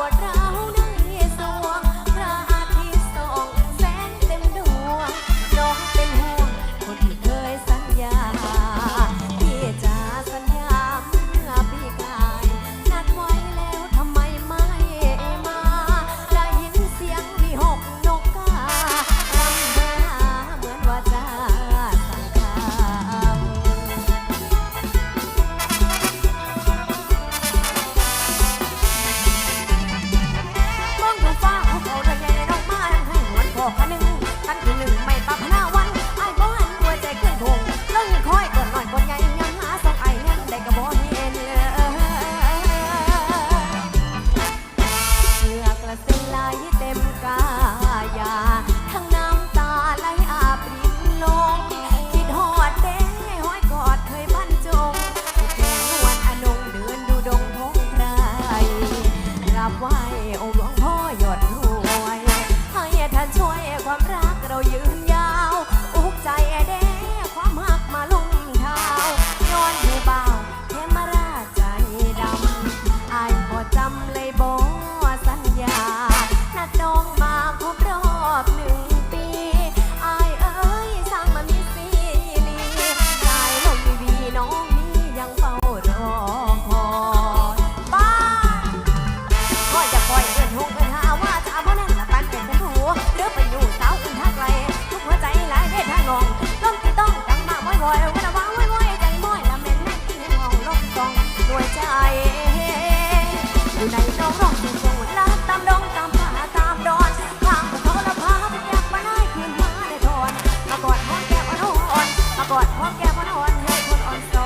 போடுறா ลายเต็มกา วอยวันลวังไว้ไว้ใจม้อยละเม็นแม่ที่องกองด้วยใจดูในน้องรองสูงสูงลาตามดงตามป่าตามดอนทางเขาละพาไปแยกมาได้คืนมาได้ทนมากดหอมแก้มอ่อนมากอดหอแก้มอ่อนให้คนอ่อน